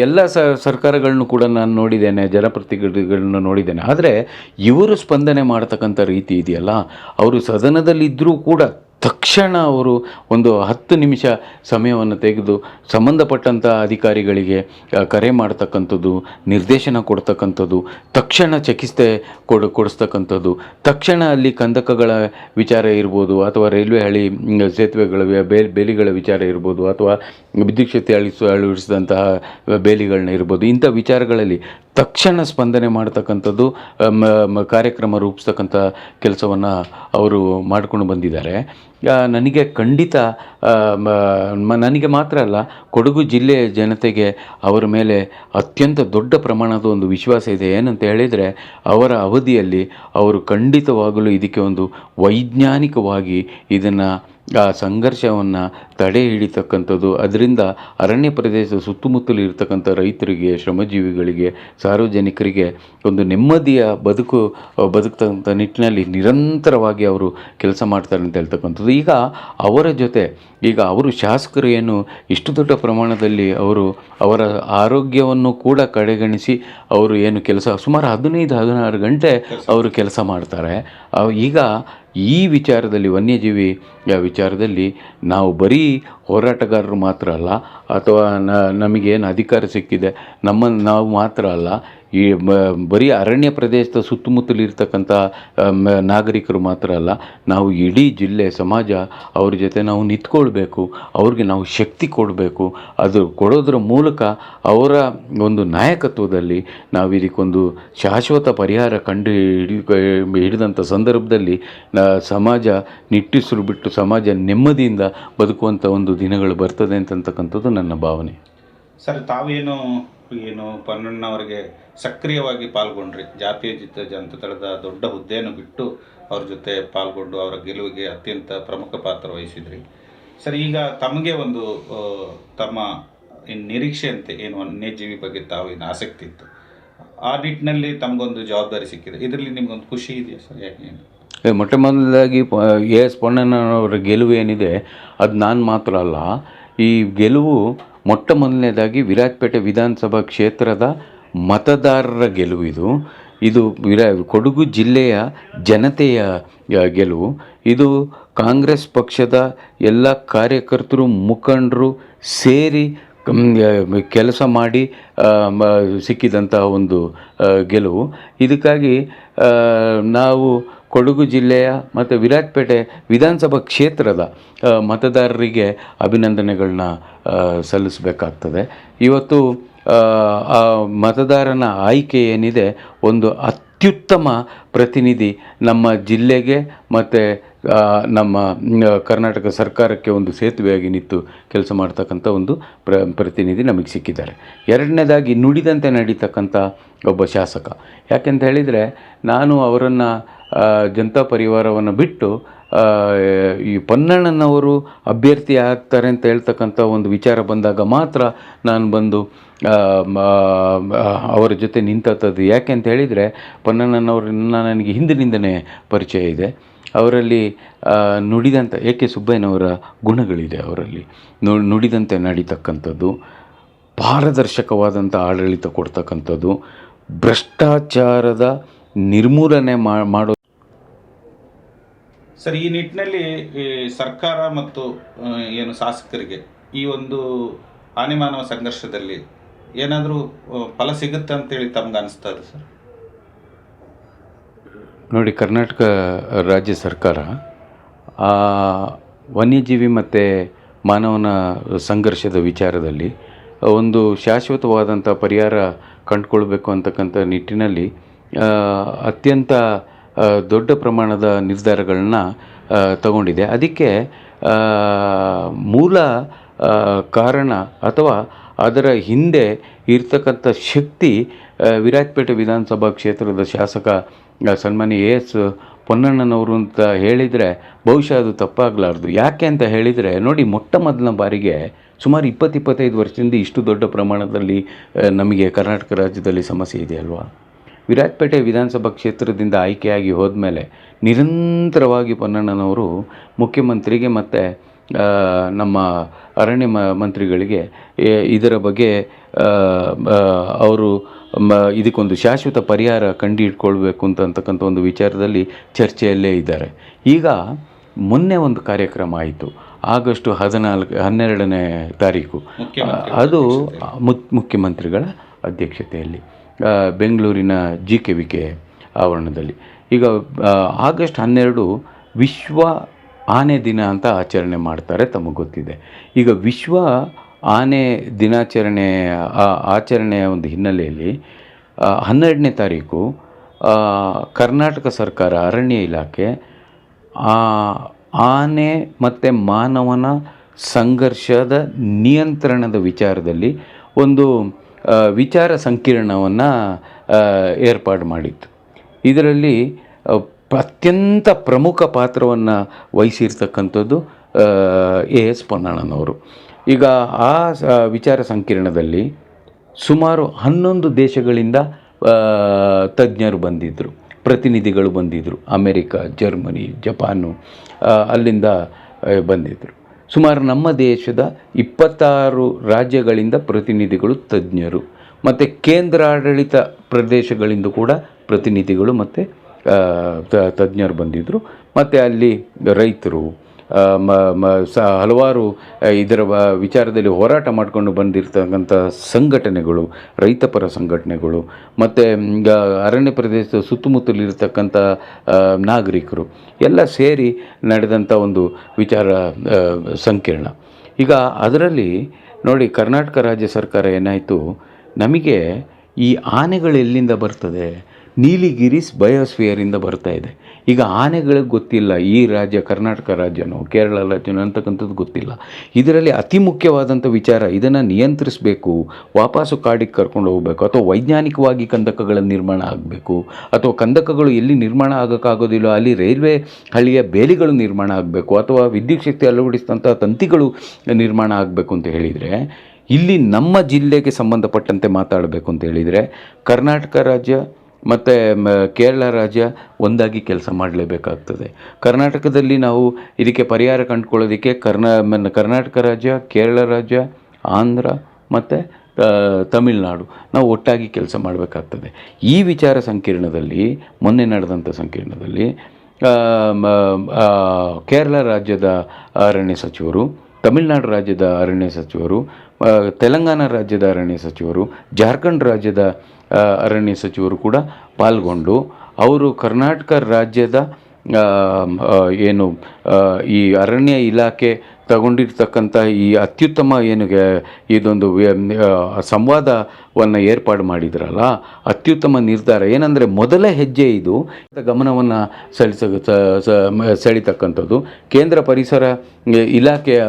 ಎಲ್ಲ ಸರ್ಕಾರಗಳನ್ನು ಕೂಡ ನಾನು ನೋಡಿದ್ದೇನೆ, ಜನಪ್ರತಿನಿಧಿಗಳನ್ನು ನೋಡಿದ್ದೇನೆ. ಆದರೆ ಇವರು ಸ್ಪಂದನೆ ಮಾಡ್ತಕ್ಕಂಥ ರೀತಿ ಇದೆಯಲ್ಲ? ಅವರು ಸದನದಲ್ಲಿದ್ದರೂ ಕೂಡ ತಕ್ಷಣ ಅವರು ಒಂದು ಹತ್ತು ನಿಮಿಷ ಸಮಯವನ್ನು ತೆಗೆದು ಸಂಬಂಧಪಟ್ಟಂಥ ಅಧಿಕಾರಿಗಳಿಗೆ ಕರೆ ಮಾಡ್ತಕ್ಕಂಥದ್ದು, ನಿರ್ದೇಶನ ಕೊಡ್ತಕ್ಕಂಥದ್ದು, ತಕ್ಷಣ ಚಿಕಿತ್ಸೆ ಕೊಡು, ಕೊಡಿಸ್ತಕ್ಕಂಥದ್ದು, ತಕ್ಷಣ ಅಲ್ಲಿ ಕಂದಕಗಳ ವಿಚಾರ ಇರ್ಬೋದು, ಅಥವಾ ರೈಲ್ವೆ ಹಳಿ ಸೇತುವೆಗಳ ಬೇಲಿಗಳ ವಿಚಾರ ಇರ್ಬೋದು, ಅಥವಾ ವಿದ್ಯುತ್ ಶಕ್ತಿ ಅಳಿಸ ಅಳವಡಿಸಿದಂತಹ ಬೇಲಿಗಳನ್ನ ಇರ್ಬೋದು, ಇಂಥ ವಿಚಾರಗಳಲ್ಲಿ ತಕ್ಷಣ ಸ್ಪಂದನೆ ಮಾಡ್ತಕ್ಕಂಥದ್ದು ಕಾರ್ಯಕ್ರಮ ರೂಪಿಸ್ತಕ್ಕಂಥ ಕೆಲಸವನ್ನು ಅವರು ಮಾಡಿಕೊಂಡು ಬಂದಿದ್ದಾರೆ. ನನಗೆ ಖಂಡಿತ ನನಗೆ ಮಾತ್ರ ಅಲ್ಲ, ಕೊಡಗು ಜಿಲ್ಲೆಯ ಜನತೆಗೆ ಅವರ ಮೇಲೆ ಅತ್ಯಂತ ದೊಡ್ಡ ಪ್ರಮಾಣದ ಒಂದು ವಿಶ್ವಾಸ ಇದೆ. ಏನಂತ ಹೇಳಿದರೆ, ಅವರ ಅವಧಿಯಲ್ಲಿ ಅವರು ಖಂಡಿತವಾಗಲೂ ಇದಕ್ಕೆ ಒಂದು ವೈಜ್ಞಾನಿಕವಾಗಿ ಇದನ್ನು ಆ ಸಂಘರ್ಷವನ್ನು ತಡೆ ಹಿಡಿತಕ್ಕಂಥದ್ದು. ಅದರಿಂದ ಅರಣ್ಯ ಪ್ರದೇಶದ ಸುತ್ತಮುತ್ತಲು ಇರತಕ್ಕಂಥ ರೈತರಿಗೆ, ಶ್ರಮಜೀವಿಗಳಿಗೆ, ಸಾರ್ವಜನಿಕರಿಗೆ ಒಂದು ನೆಮ್ಮದಿಯ ಬದುಕು ಬದುಕ್ತಕ್ಕಂಥ ನಿಟ್ಟಿನಲ್ಲಿ ನಿರಂತರವಾಗಿ ಅವರು ಕೆಲಸ ಮಾಡ್ತಾರೆ ಅಂತ ಹೇಳ್ತಕ್ಕಂಥದ್ದು. ಈಗ ಅವರ ಜೊತೆ, ಈಗ ಅವರು ಶಾಸಕರು ಏನು ಇಷ್ಟು ದೊಡ್ಡ ಪ್ರಮಾಣದಲ್ಲಿ ಅವರು ಅವರ ಆರೋಗ್ಯವನ್ನು ಕೂಡ ಕಡೆಗಣಿಸಿ ಅವರು ಏನು ಕೆಲಸ ಸುಮಾರು ಹದಿನೈದು, ಹದಿನಾರು ಗಂಟೆ ಅವರು ಕೆಲಸ ಮಾಡ್ತಾರೆ. ಈಗ ಈ ವಿಚಾರದಲ್ಲಿ ವನ್ಯಜೀವಿ ವಿಚಾರದಲ್ಲಿ ನಾವು ಬರೀ ಹೋರಾಟಗಾರರು ಮಾತ್ರ ಅಲ್ಲ, ಅಥವಾ ನಮಗೇನು ಅಧಿಕಾರ ಸಿಕ್ಕಿದೆ ನಮ್ಮನ್ನು ನಾವು ಮಾತ್ರ ಅಲ್ಲ ಈ ಬರೀ ಅರಣ್ಯ ಪ್ರದೇಶದ ಸುತ್ತಮುತ್ತಲಿರ್ತಕ್ಕಂಥ ನಾಗರಿಕರು ಮಾತ್ರ ಅಲ್ಲ, ನಾವು ಇಡೀ ಜಿಲ್ಲೆ, ಸಮಾಜ ಅವ್ರ ಜೊತೆ ನಾವು ನಿಂತ್ಕೊಳ್ಬೇಕು, ಅವ್ರಿಗೆ ನಾವು ಶಕ್ತಿ ಕೊಡಬೇಕು, ಅದು ಕೊಡೋದ್ರ ಮೂಲಕ ಅವರ ಒಂದು ನಾಯಕತ್ವದಲ್ಲಿ ನಾವು ಇದಕ್ಕೊಂದು ಶಾಶ್ವತ ಪರಿಹಾರ ಕಂಡು ಹಿಡಿ ಹಿಡಿದಂಥ ಸಂದರ್ಭದಲ್ಲಿ ಸಮಾಜ ನಿಟ್ಟುಸಿರು ಬಿಟ್ಟು ಸಮಾಜ ನೆಮ್ಮದಿಯಿಂದ ಬದುಕುವಂಥ ಒಂದು ದಿನಗಳು ಬರ್ತದೆ ಅಂತಕ್ಕಂಥದ್ದು ನನ್ನ ಭಾವನೆ.
ಸರ್, ತಾವೇನು ಏನು ಪೊನ್ನಣ್ಣವರಿಗೆ ಸಕ್ರಿಯವಾಗಿ ಪಾಲ್ಗೊಂಡ್ರಿ. ಜಾತೀಯ ಜಿತ ಜನತಾದಳದ ದೊಡ್ಡ ಹುದ್ದೆಯನ್ನು ಬಿಟ್ಟು ಅವ್ರ ಜೊತೆ ಪಾಲ್ಗೊಂಡು ಅವರ ಗೆಲುವಿಗೆ ಅತ್ಯಂತ ಪ್ರಮುಖ ಪಾತ್ರ ವಹಿಸಿದ್ರಿ. ಸರ್, ಈಗ ತಮಗೆ ಒಂದು ತಮ್ಮ ನಿರೀಕ್ಷೆಯಂತೆ ಏನು ವನ್ಯಜೀವಿ ಬಗ್ಗೆ ತಾವು ಏನು ಆಸಕ್ತಿ ಇತ್ತು. ಆ ನಿಟ್ಟಿನಲ್ಲಿ ತಮಗೊಂದು ಜವಾಬ್ದಾರಿ ಸಿಕ್ಕಿದೆ. ಇದರಲ್ಲಿ ನಿಮ್ಗೊಂದು ಖುಷಿ ಇದೆಯಾ ಸರ್? ಯಾಕೆ ಏನು?
ಮೊಟ್ಟ ಮೊದಲಾಗಿ ಎ ಎಸ್ ಪೊನ್ನಣ್ಣನವರ ಗೆಲುವು ಏನಿದೆ, ಅದು ನಾನು ಮಾತ್ರ ಅಲ್ಲ. ಈ ಗೆಲುವು ಮೊಟ್ಟ ಮೊದಲನೇದಾಗಿ ವಿರಾಜಪೇಟೆ ವಿಧಾನಸಭಾ ಕ್ಷೇತ್ರದ ಮತದಾರರ ಗೆಲುವು ಇದು. ಇದು ವಿರಾ, ಕೊಡಗು ಜಿಲ್ಲೆಯ ಜನತೆಯ ಗೆಲುವು. ಇದು ಕಾಂಗ್ರೆಸ್ ಪಕ್ಷದ ಎಲ್ಲ ಕಾರ್ಯಕರ್ತರು, ಮುಖಂಡರು ಸೇರಿ ಕೆಲಸ ಮಾಡಿ ಸಿಕ್ಕಿದಂತಹ ಒಂದು ಗೆಲುವು. ಇದಕ್ಕಾಗಿ ನಾವು ಕೊಡಗು ಜಿಲ್ಲೆಯ ಮತ್ತು ವಿರಾಜಪೇಟೆ ವಿಧಾನಸಭಾ ಕ್ಷೇತ್ರದ ಮತದಾರರಿಗೆ ಅಭಿನಂದನೆಗಳನ್ನ ಸಲ್ಲಿಸಬೇಕಾಗ್ತದೆ. ಇವತ್ತು, ಆ ಮತದಾರನ ಆಯ್ಕೆ ಏನಿದೆ, ಒಂದು ಅತ್ಯುತ್ತಮ ಪ್ರತಿನಿಧಿ ನಮ್ಮ ಜಿಲ್ಲೆಗೆ ಮತ್ತು ನಮ್ಮ ಕರ್ನಾಟಕ ಸರ್ಕಾರಕ್ಕೆ ಒಂದು ಸೇತುವೆಯಾಗಿ ನಿಂತು ಕೆಲಸ ಮಾಡ್ತಕ್ಕಂಥ ಒಂದು ಪ್ರ, ಪ್ರತಿನಿಧಿ ನಮಗೆ ಸಿಕ್ಕಿದ್ದಾರೆ. ಎರಡನೇದಾಗಿ ನುಡಿದಂತೆ ನಡೀತಕ್ಕಂಥ ಒಬ್ಬ ಶಾಸಕ. ಯಾಕೆಂತ ಹೇಳಿದರೆ, ನಾನು ಅವರನ್ನು ಜನತಾ ಪರಿವಾರವನ್ನು ಬಿಟ್ಟು ಈ ಪೊನ್ನಣ್ಣನವರು ಅಭ್ಯರ್ಥಿ ಆಗ್ತಾರೆ ಅಂತ ಹೇಳ್ತಕ್ಕಂಥ ಒಂದು ವಿಚಾರ ಬಂದಾಗ ಮಾತ್ರ ನಾನು ಬಂದು ಅವರ ಜೊತೆ ನಿಂತದ್ದು ಯಾಕೆ ಅಂತ ಹೇಳಿದರೆ ಪೊನ್ನಣ್ಣನವ್ರನ್ನ ನನಗೆ ಹಿಂದಿನಿಂದನೇ ಪರಿಚಯ ಇದೆ. ಅವರಲ್ಲಿ ನುಡಿದಂಥ ಎ ಕೆ ಸುಬ್ಬಯ್ಯನವರ ಗುಣಗಳಿದೆ ಅವರಲ್ಲಿ. ನುಡಿದಂತೆ ನಡೀತಕ್ಕಂಥದ್ದು, ಪಾರದರ್ಶಕವಾದಂಥ ಆಡಳಿತ ಕೊಡ್ತಕ್ಕಂಥದ್ದು, ಭ್ರಷ್ಟಾಚಾರದ ನಿರ್ಮೂಲನೆ ಮಾಡೋ
ಸರ್, ಈ ನಿಟ್ಟಿನಲ್ಲಿ ಸರ್ಕಾರ ಮತ್ತು ಏನು ಶಾಸಕರಿಗೆ ಈ ಒಂದು ಆನೆಮಾನವ ಸಂಘರ್ಷದಲ್ಲಿ ಏನಾದರೂ ಫಲ ಸಿಗುತ್ತೆ ಅಂತೇಳಿ ತಮ್ಗೆ ಇದೆ ಸರ್?
ನೋಡಿ, ಕರ್ನಾಟಕ ರಾಜ್ಯ ಸರ್ಕಾರ ವನ್ಯಜೀವಿ ಮತ್ತು ಮಾನವನ ಸಂಘರ್ಷದ ವಿಚಾರದಲ್ಲಿ ಒಂದು ಶಾಶ್ವತವಾದಂಥ ಪರಿಹಾರ ಕಂಡುಕೊಳ್ಬೇಕು ಅಂತಕ್ಕಂಥ ನಿಟ್ಟಿನಲ್ಲಿ ಅತ್ಯಂತ ದೊಡ್ಡ ಪ್ರಮಾಣದ ನಿರ್ಧಾರಗಳನ್ನ ತಗೊಂಡಿದೆ. ಅದಕ್ಕೆ ಮೂಲ ಕಾರಣ ಅಥವಾ ಅದರ ಹಿಂದೆ ಇರ್ತಕ್ಕಂಥ ಶಕ್ತಿ ವಿರಾಜಪೇಟೆ ವಿಧಾನಸಭಾ ಕ್ಷೇತ್ರದ ಶಾಸಕ ಸನ್ಮಾನ್ಯ ಎ ಎಸ್ ಪೊನ್ನಣ್ಣನವರು ಅಂತ ಹೇಳಿದರೆ ಬಹುಶಃ ಅದು ತಪ್ಪಾಗಲಾರ್ದು. ಯಾಕೆ ಅಂತ ಹೇಳಿದರೆ, ನೋಡಿ ಮೊಟ್ಟ ಮೊದಲ ಬಾರಿಗೆ ಸುಮಾರು ಇಪ್ಪತ್ತು ಇಪ್ಪತ್ತೈದು ವರ್ಷದಿಂದ ಇಷ್ಟು ದೊಡ್ಡ ಪ್ರಮಾಣದಲ್ಲಿ ನಮಗೆ ಕರ್ನಾಟಕ ರಾಜ್ಯದಲ್ಲಿ ಸಮಸ್ಯೆ ಇದೆ ಅಲ್ವಾ ವಿರಾಜಪೇಟೆ ವಿಧಾನಸಭಾ ಕ್ಷೇತ್ರದಿಂದ ಆಯ್ಕೆಯಾಗಿ ಹೋದಮೇಲೆ ನಿರಂತರವಾಗಿ ಪೊನ್ನಣ್ಣನವರು ಮುಖ್ಯಮಂತ್ರಿಗೆ ಮತ್ತು ನಮ್ಮ ಅರಣ್ಯ ಮ ಮಂತ್ರಿಗಳಿಗೆ ಇದರ ಬಗ್ಗೆ ಅವರು ಮ ಇದಕ್ಕೊಂದು ಶಾಶ್ವತ ಪರಿಹಾರ ಕಂಡು ಇಟ್ಕೊಳ್ಬೇಕು ಅಂತಕ್ಕಂಥ ಒಂದು ವಿಚಾರದಲ್ಲಿ ಚರ್ಚೆಯಲ್ಲೇ ಇದ್ದಾರೆ. ಈಗ ಮೊನ್ನೆ ಒಂದು ಕಾರ್ಯಕ್ರಮ ಆಯಿತು. ಆಗಸ್ಟ್ ಹದಿನಾಲ್ಕು ಹನ್ನೆರಡನೇ ತಾರೀಕು. ಅದು ಮುತ್ ಮುಖ್ಯಮಂತ್ರಿಗಳ ಅಧ್ಯಕ್ಷತೆಯಲ್ಲಿ. ಬೆಂಗಳೂರಿನ ಜಿ ಕೆ ವಿ ಕೆ ಆವರಣದಲ್ಲಿ. ಈಗ ಆಗಸ್ಟ್ ಹನ್ನೆರಡು ವಿಶ್ವ ಆನೆ ದಿನ ಅಂತ ಆಚರಣೆ ಮಾಡ್ತಾರೆ, ತಮಗೆ ಗೊತ್ತಿದೆ. ಈಗ ವಿಶ್ವ ಆನೆ ದಿನಾಚರಣೆ ಆಚರಣೆಯ ಒಂದು ಹಿನ್ನೆಲೆಯಲ್ಲಿ ಹನ್ನೆರಡನೇ ತಾರೀಕು ಕರ್ನಾಟಕ ಸರ್ಕಾರ, ಅರಣ್ಯ ಇಲಾಖೆ ಆನೆ ಮತ್ತು ಮಾನವನ ಸಂಘರ್ಷದ ನಿಯಂತ್ರಣದ ವಿಚಾರದಲ್ಲಿ ಒಂದು ವಿಚಾರ ಸಂಕಿರಣವನ್ನು ಏರ್ಪಾಡು ಮಾಡಿತ್ತು. ಇದರಲ್ಲಿ ಅತ್ಯಂತ ಪ್ರಮುಖ ಪಾತ್ರವನ್ನು ವಹಿಸಿರ್ತಕ್ಕಂಥದ್ದು ಎ ಎಸ್ ಪೊನ್ನಣ್ಣನವರು ಈಗ ಆ ವಿಚಾರ ಸಂಕಿರಣದಲ್ಲಿ ಸುಮಾರು ಹನ್ನೊಂದು ದೇಶಗಳಿಂದ ತಜ್ಞರು ಬಂದಿದ್ದರು ಪ್ರತಿನಿಧಿಗಳು ಬಂದಿದ್ದರು ಅಮೆರಿಕ, ಜರ್ಮನಿ, ಜಪಾನು ಅಲ್ಲಿಂದ ಬಂದಿದ್ದರು ಸುಮಾರು ನಮ್ಮ ದೇಶದ ಇಪ್ಪತ್ತಾರು ರಾಜ್ಯಗಳಿಂದ ಪ್ರತಿನಿಧಿಗಳು ತಜ್ಞರು, ಮತ್ತು ಕೇಂದ್ರಾಡಳಿತ ಪ್ರದೇಶಗಳಿಂದ ಕೂಡ ಪ್ರತಿನಿಧಿಗಳು ಮತ್ತು ತಜ್ಞರು ಬಂದಿದ್ದರು ಮತ್ತು ಅಲ್ಲಿ ರೈತರು ಸ, ಹಲವಾರು ಇದರ ವಿಚಾರದಲ್ಲಿ ಹೋರಾಟ ಮಾಡಿಕೊಂಡು ಬಂದಿರತಕ್ಕಂಥ ಸಂಘಟನೆಗಳು ರೈತಪರ ಸಂಘಟನೆಗಳು, ಮತ್ತು ಈಗ ಅರಣ್ಯ ಪ್ರದೇಶದ ಸುತ್ತಮುತ್ತಲಿರ್ತಕ್ಕಂಥ ನಾಗರಿಕರು, ಎಲ್ಲ ಸೇರಿ ನಡೆದಂಥ ಒಂದು ವಿಚಾರ ಸಂಕೀರ್ಣ ಸಂಕಿರಣ. ಈಗ ಅದರಲ್ಲಿ ನೋಡಿ, ಕರ್ನಾಟಕ ರಾಜ್ಯ ಸರ್ಕಾರ ಏನಾಯಿತು, ನಮಗೆ ಈ ಆನೆಗಳು ಎಲ್ಲಿಂದ ಬರ್ತದೆ? ನೀಲಿಗಿರಿಸ್ ಬಯೋಸ್ಫಿಯರಿಂದ ಬರ್ತಾ ಇದೆ. ಈಗ ಆನೆಗಳಿಗೆ ಗೊತ್ತಿಲ್ಲ ಈ ರಾಜ್ಯ, ಕರ್ನಾಟಕ ರಾಜ್ಯನೋ, ಕೇರಳ ರಾಜ್ಯನೋ ಅಂತಕ್ಕಂಥದ್ದು ಗೊತ್ತಿಲ್ಲ. ಇದರಲ್ಲಿ ಅತಿ ಮುಖ್ಯವಾದಂಥ ವಿಚಾರ ಇದನ್ನು ನಿಯಂತ್ರಿಸಬೇಕು, ವಾಪಸ್ಸು ಕಾಡಿಗೆ ಕರ್ಕೊಂಡು ಹೋಗಬೇಕು, ಅಥವಾ ವೈಜ್ಞಾನಿಕವಾಗಿ ಕಂದಕಗಳ ನಿರ್ಮಾಣ ಆಗಬೇಕು, ಅಥವಾ ಕಂದಕಗಳು ಎಲ್ಲಿ ನಿರ್ಮಾಣ ಆಗೋಕ್ಕಾಗೋದಿಲ್ಲ, ಅಲ್ಲಿ ರೈಲ್ವೆ ಹಳ್ಳಿಯ ಬೇಲಿಗಳು ನಿರ್ಮಾಣ ಆಗಬೇಕು, ಅಥವಾ ವಿದ್ಯುತ್ ಶಕ್ತಿ ಅಳವಡಿಸಿದಂಥ ತಂತಿಗಳು ನಿರ್ಮಾಣ ಆಗಬೇಕು ಅಂತ ಹೇಳಿದರೆ, ಇಲ್ಲಿ ನಮ್ಮ ಜಿಲ್ಲೆಗೆ ಸಂಬಂಧಪಟ್ಟಂತೆ ಮಾತಾಡಬೇಕು ಅಂತ ಹೇಳಿದರೆ, ಕರ್ನಾಟಕ ರಾಜ್ಯ ಮತ್ತು ಕೇರಳ ರಾಜ್ಯ ಒಂದಾಗಿ ಕೆಲಸ ಮಾಡಲೇಬೇಕಾಗ್ತದೆ. ಕರ್ನಾಟಕದಲ್ಲಿ ನಾವು ಇದಕ್ಕೆ ಪರಿಹಾರ ಕಂಡುಕೊಳ್ಳೋದಕ್ಕೆ ಕರ್ನಾ ಕರ್ನಾಟಕ ರಾಜ್ಯ, ಕೇರಳ ರಾಜ್ಯ, ಆಂಧ್ರ ಮತ್ತು ತಮಿಳುನಾಡು ನಾವು ಒಟ್ಟಾಗಿ ಕೆಲಸ ಮಾಡಬೇಕಾಗ್ತದೆ. ಈ ವಿಚಾರ ಸಂಕಿರಣದಲ್ಲಿ, ಮೊನ್ನೆ ನಡೆದಂಥ ಸಂಕಿರಣದಲ್ಲಿ ಕೇರಳ ರಾಜ್ಯದ ಅರಣ್ಯ ಸಚಿವರು, ತಮಿಳುನಾಡು ರಾಜ್ಯದ ಅರಣ್ಯ ಸಚಿವರು ತೆಲಂಗಾಣ ರಾಜ್ಯದ ಅರಣ್ಯ ಸಚಿವರು, ಜಾರ್ಖಂಡ್ ರಾಜ್ಯದ ಅರಣ್ಯ ಸಚಿವರು ಕೂಡ ಪಾಲ್ಗೊಂಡು ಅವರು ಕರ್ನಾಟಕ ರಾಜ್ಯದ ಏನು ಈ ಅರಣ್ಯ ಇಲಾಖೆ ತಗೊಂಡಿರ್ತಕ್ಕಂಥ ಈ ಅತ್ಯುತ್ತಮ ಏನು ಇದೊಂದು ವ್ಯ- ಸಂವಾದವನ್ನು ಏರ್ಪಾಡು ಮಾಡಿದ್ರಲ್ಲ, ಅತ್ಯುತ್ತಮ ನಿರ್ಧಾರ. ಏನಂದರೆ ಮೊದಲ ಹೆಜ್ಜೆ ಇದು. ಗಮನವನ್ನು ಸೆಳಿಸ ಸೆಳೀತಕ್ಕಂಥದ್ದು. ಕೇಂದ್ರ ಪರಿಸರ ಇಲಾಖೆಯ